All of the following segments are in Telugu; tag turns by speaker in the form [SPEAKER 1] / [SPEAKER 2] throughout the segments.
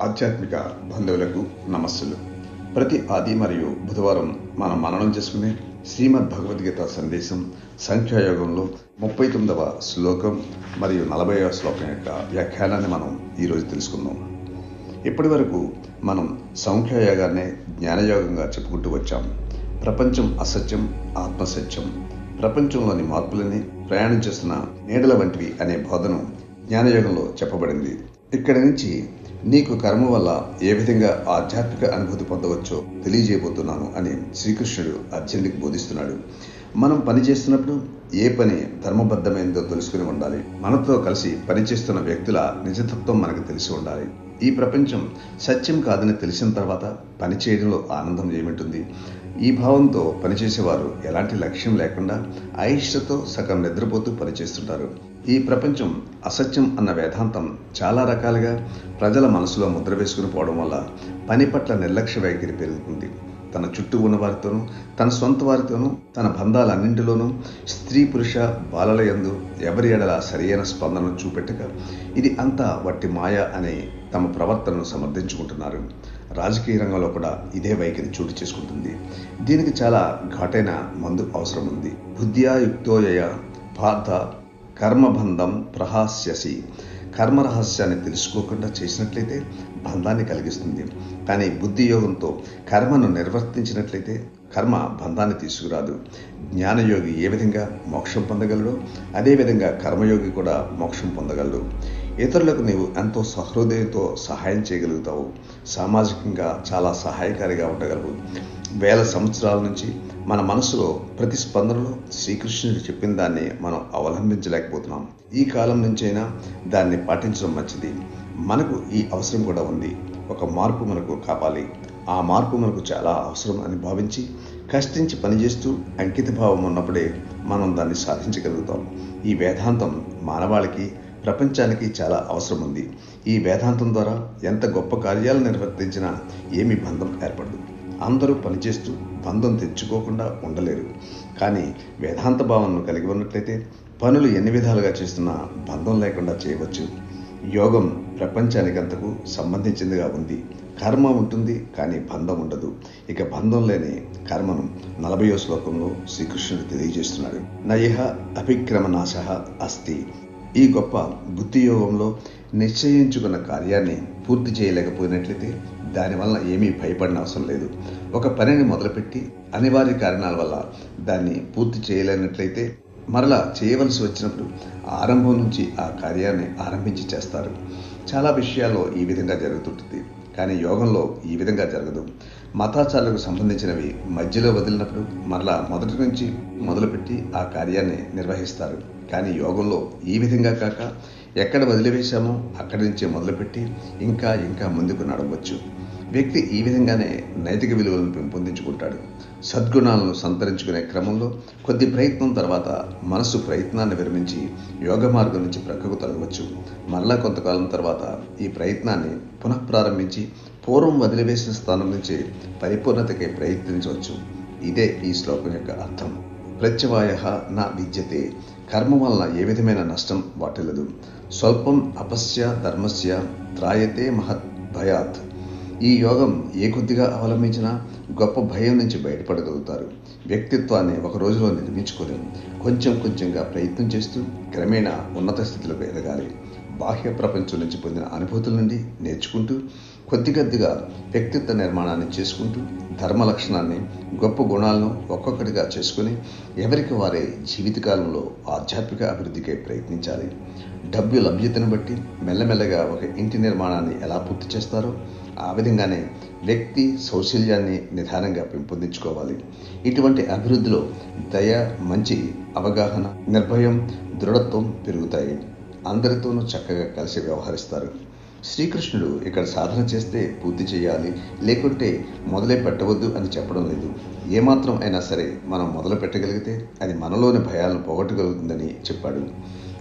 [SPEAKER 1] ఆధ్యాత్మిక బంధువులకు నమస్సులు. ప్రతి ఆది మరియు బుధవారం మనం మననం చేసుకునే శ్రీమద్ భగవద్గీత సందేశం సంఖ్యాయోగంలో ముప్పై తొమ్మిదవ శ్లోకం మరియు నలభైవ శ్లోకం యొక్క వ్యాఖ్యానాన్ని మనం ఈరోజు తెలుసుకుందాం. ఇప్పటి వరకు మనం సంఖ్యాయోగాన్నే జ్ఞానయోగంగా చెప్పుకుంటూ వచ్చాం. ప్రపంచం అసత్యం ఆత్మసత్యం ప్రపంచంలోని మార్పులని ప్రయాణం చేస్తున్న నీడల వంటివి అనే బోధను జ్ఞానయోగంలో చెప్పబడింది. ఇక్కడి నుంచి నీకు కర్మ వల్ల ఏ విధంగా ఆధ్యాత్మిక అనుభూతి పొందవచ్చో తెలియజేయబోతున్నాను అని శ్రీకృష్ణుడు అర్జునుడికి బోధిస్తున్నాడు. మనం పని చేస్తున్నప్పుడు ఏ పని ధర్మబద్ధమైందో తెలుసుకుని ఉండాలి. మనతో కలిసి పనిచేస్తున్న వ్యక్తుల నిజతత్వం మనకు తెలిసి ఉండాలి. ఈ ప్రపంచం సత్యం కాదని తెలిసిన తర్వాత పని చేయడంలో ఆనందం ఏమిటుంది? ఈ భావంతో పనిచేసేవారు ఎలాంటి లక్ష్యం లేకుండా అయిష్టతో సగం నిద్రపోతూ పనిచేస్తుంటారు. ఈ ప్రపంచం అసత్యం అన్న వేదాంతం చాలా రకాలుగా ప్రజల మనసులో ముద్ర వేసుకుని పోవడం వల్ల పని పట్ల నిర్లక్ష్య వైఖరి పెరుగుతుంది. తన చుట్టూ ఉన్న వారితోనూ తన సొంత వారితోనూ తన బంధాలన్నింటిలోనూ స్త్రీ పురుష బాలల యందు ఎవరి ఎడల సరియైన స్పందనను చూపెట్టక ఇది అంతా వట్టి మాయ అని తమ ప్రవర్తనను సమర్థించుకుంటున్నారు. రాజకీయ రంగంలో కూడా ఇదే వైఖరి చోటు చేసుకుంటుంది. దీనికి చాలా ఘాటైన మందు అవసరం ఉంది బుద్ధ్యా యుక్తోయయ పార్థ కర్మబంధం ప్రహాస్యసి. కర్మ రహస్యాన్ని తెలుసుకోకుండా చేసినట్లయితే బంధాన్ని కలిగిస్తుంది. కానీ బుద్ధి యోగంతో కర్మను నిర్వర్తించినట్లయితే కర్మ బంధాన్ని తీసుకురాదు. జ్ఞానయోగి ఏ విధంగా మోక్షం పొందగలడో అదేవిధంగా కర్మయోగి కూడా మోక్షం పొందగలడు. ఇతరులకు నీవు ఎంతో సహృదయంతో సహాయం చేయగలుగుతావు. సామాజికంగా చాలా సహాయకారిగా ఉండగలవు. వేల సంవత్సరాల నుంచి మన మనసులో ప్రతిస్పందనలో శ్రీకృష్ణుడు చెప్పిన దాన్ని మనం అవలంబించలేకపోతున్నాం. ఈ కాలం నుంచైనా దాన్ని పాటించడం మంచిది. మనకు ఈ అవసరం కూడా ఉంది. ఒక మార్పు మనకు కావాలి ఆ మార్పు మనకు చాలా అవసరం అని భావించి కష్టించి పనిచేస్తూ అంకిత భావం ఉన్నప్పుడే మనం దాన్ని సాధించగలుగుతాం. ఈ వేదాంతం మానవాళికి ప్రపంచానికి చాలా అవసరం ఉంది ఈ వేదాంతం ద్వారా ఎంత గొప్ప కార్యాలు నిర్వర్తించినా ఏమి బంధం ఏర్పడదు. అందరూ పనిచేస్తూ బంధం తెచ్చుకోకుండా ఉండలేరు. కానీ వేదాంత భావనను కలిగి ఉన్నట్లయితే పనులు ఎన్ని విధాలుగా చేస్తున్నా బంధం లేకుండా చేయవచ్చు. యోగం ప్రపంచానికంతకు సంబంధించిందిగా ఉంది. కర్మ ఉంటుంది కానీ బంధం ఉండదు. ఇక బంధం లేని కర్మను నలభయో శ్లోకంలో శ్రీకృష్ణుడు తెలియజేస్తున్నాడు. నయహ అభిక్రమనాశ అస్తి. ఈ గొప్ప బుద్ధి యోగంలో నిశ్చయించుకున్న కార్యాన్ని పూర్తి చేయలేకపోయినట్లయితే దానివల్ల ఏమీ భయపడిన అవసరం లేదు. ఒక పనిని మొదలుపెట్టి అనివార్య కారణాల వల్ల దాన్ని పూర్తి చేయలేనట్లయితే మరలా చేయవలసి వచ్చినప్పుడు ఆరంభం నుంచి ఆ కార్యాన్ని ఆరంభించి చేస్తారు. చాలా విషయాల్లో ఈ విధంగా జరుగుతుంటుంది. కానీ యోగంలో ఈ విధంగా జరగదు. మతాచారులకు సంబంధించినవి మధ్యలో వదిలినప్పుడు మరలా మొదటి నుంచి మొదలుపెట్టి ఆ కార్యాన్ని నిర్వహిస్తారు. కానీ యోగంలో ఈ విధంగా కాక ఎక్కడ వదిలివేశామో అక్కడి నుంచే మొదలుపెట్టి ఇంకా ఇంకా ముందుకు నడవచ్చు. వ్యక్తి ఈ విధంగానే నైతిక విలువలను పెంపొందించుకుంటాడు. సద్గుణాలను సంతరించుకునే క్రమంలో కొద్ది ప్రయత్నం తర్వాత మనసు ప్రయత్నాన్ని విరమించి యోగ మార్గం నుంచి ప్రక్కకు తొలగవచ్చు మరలా కొంతకాలం తర్వాత ఈ ప్రయత్నాన్ని పునఃప్రారంభించి పూర్వం వదిలివేసిన స్థానం నుంచి పరిపూర్ణతకి ప్రయత్నించవచ్చు. ఇదే ఈ శ్లోకం యొక్క అర్థం. ప్రత్యవాయ నా విద్యతే. కర్మ వలన ఏ విధమైన నష్టం వాటిల్లదు. స్వల్పం అపస్య ధర్మస్య త్రాయతే మహత్ భయాత్. ఈ యోగం ఏ కొద్దిగా అవలంబించినా గొప్ప భయం నుంచి బయటపడగలుగుతారు. వ్యక్తిత్వాన్ని ఒక రోజులో నిర్మించుకొని కొంచెం కొంచెంగా ప్రయత్నం చేస్తూ క్రమేణా ఉన్నత స్థితిలో ఎదగాలి. బాహ్య ప్రపంచం నుంచి పొందిన అనుభూతుల నుండి నేర్చుకుంటూ కొద్ది కొద్దిగా వ్యక్తిత్వ నిర్మాణాన్ని చేసుకుంటూ ధర్మ లక్షణాన్ని గొప్ప గుణాలను ఒక్కొక్కటిగా చేసుకుని ఎవరికి వారే జీవితకాలంలో ఆధ్యాత్మిక అభివృద్ధికి ప్రయత్నించాలి. డబ్బు లభ్యతను బట్టి మెల్లమెల్లగా ఒక ఇంటి నిర్మాణాన్ని ఎలా పూర్తి చేస్తారో ఆ విధంగానే వ్యక్తి సౌశల్యాన్ని నిదానంగా పెంపొందించుకోవాలి. ఇటువంటి అభివృద్ధిలో దయ మంచి అవగాహన నిర్భయం దృఢత్వం పెరుగుతాయి. అందరితోనూ చక్కగా కలిసి వ్యవహరిస్తారు. శ్రీకృష్ణుడు ఇక్కడ సాధన చేస్తే పూర్తి చేయాలి లేకుంటే మొదలే పెట్టవద్దు అని చెప్పడం లేదు. ఏమాత్రం అయినా సరే మనం మొదలు పెట్టగలిగితే అది మనలోని భయాలను పోగొట్టగలుగుతుందని చెప్పాడు.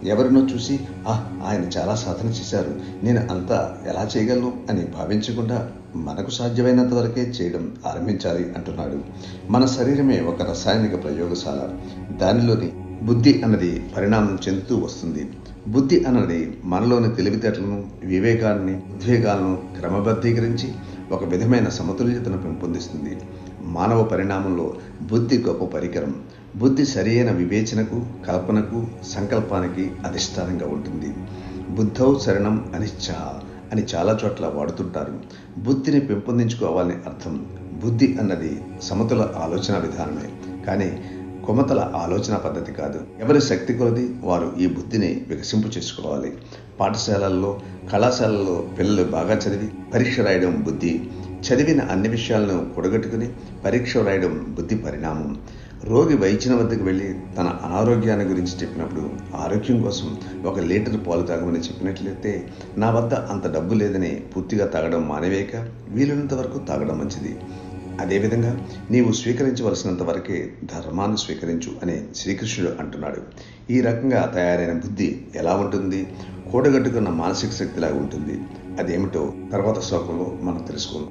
[SPEAKER 1] ఎవరినో చూసి ఆ ఆయన చాలా సాధన చేశారు. నేను అంతా ఎలా చేయగలను? అని భావించకుండా మనకు సాధ్యమైనంత వరకే చేయడం ఆరంభించాలి అంటున్నాడు. మన శరీరమే ఒక రసాయనిక ప్రయోగశాల. దానిలోని బుద్ధి అన్నది పరిణామం చెందుతూ వస్తుంది. బుద్ధి అన్నది మనలోని తెలివితేటలను వివేకాన్ని ఉద్వేగాలను క్రమబద్ధీకరించి ఒక విధమైన సమతుల్యతను పెంపొందిస్తుంది. మానవ పరిణామంలో బుద్ధి గొప్ప పరికరం. బుద్ధి సరియైన వివేచనకు కల్పనకు సంకల్పానికి అధిష్టానంగా ఉంటుంది. బుద్ధౌ శరణం అనిశ్చ అని చాలా చోట్ల వాడుతుంటారు. బుద్ధిని పెంపొందించుకోవాలని అర్థం బుద్ధి అన్నది సమతుల ఆలోచన విధానమే. కానీ కొమతల ఆలోచన పద్ధతి కాదు. ఎవరి శక్తి కొలది వారు ఈ బుద్ధిని వికసింపు చేసుకోవాలి. పాఠశాలల్లో కళాశాలల్లో పిల్లలు బాగా చదివి పరీక్ష రాయడం బుద్ధి. చదివిన అన్ని విషయాలను కూడగట్టుకుని పరీక్ష రాయడం బుద్ధి పరిణామం. రోగి వైద్యుని వద్దకు వెళ్ళి తన అనారోగ్యాన్ని గురించి చెప్పినప్పుడు ఆరోగ్యం కోసం ఒక లీటర్ పాలు తాగమని చెప్పినట్లయితే నా వద్ద అంత డబ్బు లేదని పూర్తిగా తాగడం మానేవేక? వీలైనంత వరకు తాగడం మంచిది. అదేవిధంగా నీవు స్వీకరించవలసినంత వరకే ధర్మాన్ని స్వీకరించు అని శ్రీకృష్ణుడు అంటున్నాడు. ఈ రకంగా తయారైన బుద్ధి ఎలా ఉంటుంది? కూడగట్టుకున్న మానసిక శక్తిలాగా ఉంటుంది? అదేమిటో తర్వాత శ్లోకంలో మనం తెలుసుకుందాం.